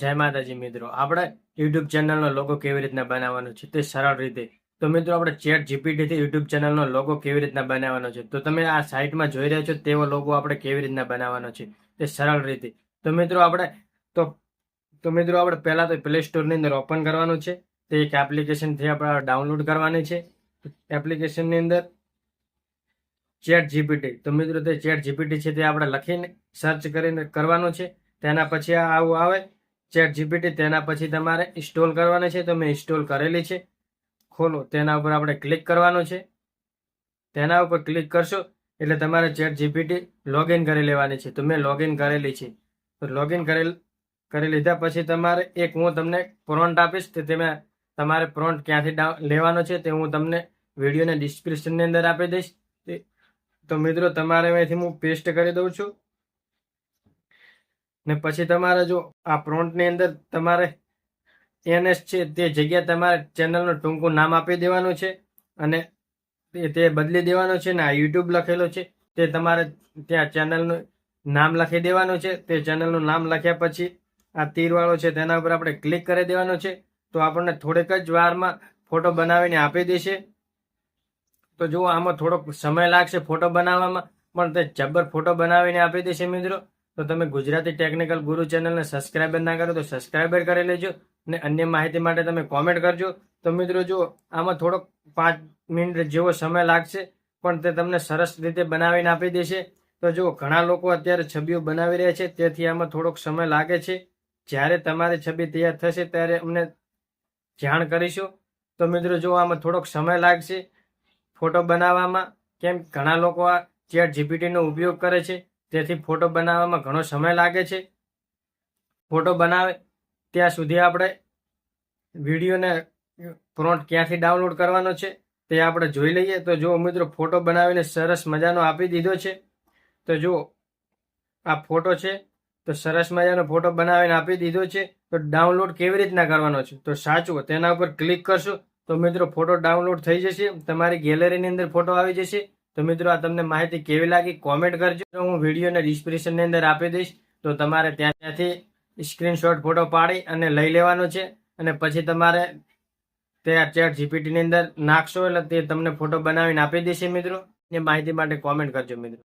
જય માતાજી મિત્રો. આપણે યુટ્યુબ ચેનલનો લોગો કેવી રીતના બનાવવાનો છે તે સરળ રીતે. તો મિત્રો, આપણે ચેટ જીપીટીથી યુટ્યુબ ચેનલનો લોગો કેવી રીતના બનાવવાનો છે? તો તમે આ સાઇટમાં જોઈ રહ્યા છો તેવો લોગો આપણે કેવી રીતના બનાવવાનો છે તે સરળ રીતે. તો મિત્રો, આપણે તો તો મિત્રો, આપણે પહેલાં તો પ્લે સ્ટોરની અંદર ઓપન કરવાનું છે. તે એક એપ્લિકેશનથી આપણે ડાઉનલોડ કરવાની છે. એપ્લિકેશનની અંદર ચેટ જીપીટી તો મિત્રો, તે ચેટ જીપીટી છે તે આપણે લખીને સર્ચ કરીને કરવાનું છે. તેના પછી આવું આવે. ચેટ જીપીટી તેના પછી તમારે ઇન્સ્ટોલ કરવાની છે, તો મેં ઇન્સ્ટોલ કરેલી છે. ખોલો, તેના ઉપર આપણે ક્લિક કરવાનું છે. તેના ઉપર ક્લિક કરશો, એટલે તમારે ચેટ જીપીટી લોગિન કરી લેવાની છે. તો મેં લોગિન કરેલી છે. તો લોગિન કરેલ, કરી લીધા પછી તમારે એક હું તમને પ્રોન્ટ આપીશ, તે તમે તમારે પ્રોન્ટ ક્યાંથી લેવાનો છે, તે હું તમને વિડીયોને ડિસ્ક્રિપ્શનની અંદર આપી દઈશ. તો મિત્રો, તમારે અહીંથી હું પેસ્ટ કરી દઉં છું. ને પછી તમારે જો આ પ્રોન્ટની અંદર તમારે એનએસ છે તે જગ્યા તમારે ચેનલનું ટૂંકું નામ આપી દેવાનું છે અને તે બદલી દેવાનું છે ને આ યુટ્યુબ લખેલો છે તે તમારે ત્યાં ચેનલનું નામ લખી દેવાનું છે. તે ચેનલનું નામ લખ્યા પછી આ તીરવાળો છે તેના ઉપર આપણે ક્લિક કરી દેવાનું છે. તો આપણને થોડીક જ વારમાં ફોટો બનાવીને આપી દેશે. તો જુઓ, આમાં થોડોક સમય લાગશે ફોટો બનાવવામાં, પણ તે જબ્બર ફોટો બનાવીને આપી દેશે મિત્રો. તો તમે ગુજરાતી ટેકનિકલ ગુરુ ચેનલને સબસ્ક્રાઈબર ના કરો તો સબસ્ક્રાઈબર કરી લેજો અને અન્ય માહિતી માટે તમે કોમેન્ટ કરજો. તો મિત્રો જો આમાં થોડોક પાંચ મિનિટ જેવો સમય લાગશે, પણ તે તમને સરસ રીતે બનાવીને આપી દેશે. તો જો ઘણા લોકો અત્યારે છબીઓ બનાવી રહ્યા છે, તેથી આમાં થોડોક સમય લાગે છે. જ્યારે તમારી છબી તૈયાર થશે ત્યારે અમને જાણ કરીશું. તો મિત્રો જો આમાં થોડોક સમય લાગશે ફોટો બનાવવામાં. કેમ? ઘણા લોકો આ ચેટ જીપીટીનો ઉપયોગ કરે છે. તેથી ફોટો બનાવવામાં ઘણો સમય લાગે છે. ફોટો બનાવે ત્યાં સુધી આપણે વિડીયોને પ્રોન્ટ ક્યાંથી ડાઉનલોડ કરવાનો છે તે આપણે જોઈ લઈએ. તો જો મિત્રો, ફોટો બનાવીને સરસ મજાનો આપી દીધો છે. તો જો આ ફોટો છે. તો સરસ મજાનો ફોટો બનાવીને આપી દીધો છે. તો ડાઉનલોડ કેવી રીતના કરવાનો છે? તો સાચું તેના ઉપર ક્લિક કરશો તો મિત્રો ફોટો ડાઉનલોડ થઈ જશે. તમારી ગેલેરીની અંદર ફોટો આવી જશે. તો મિત્રો, આ તમને માહિતી કેવી લાગી? કોમેન્ટ કરજો. હું વિડીયોને ડિસ્ક્રિપ્શનની અંદર આપી દઈશ. તો તમારે ત્યાં ત્યાંથી સ્ક્રીનશોટ ફોટો પાડી અને લઈ લેવાનો છે. અને પછી તમારે તે આ ચેટ જીપીટીની અંદર નાખશો એટલે તે તમને ફોટો બનાવીને આપી દેશે મિત્રો. એ માહિતી માટે કોમેન્ટ કરજો મિત્રો.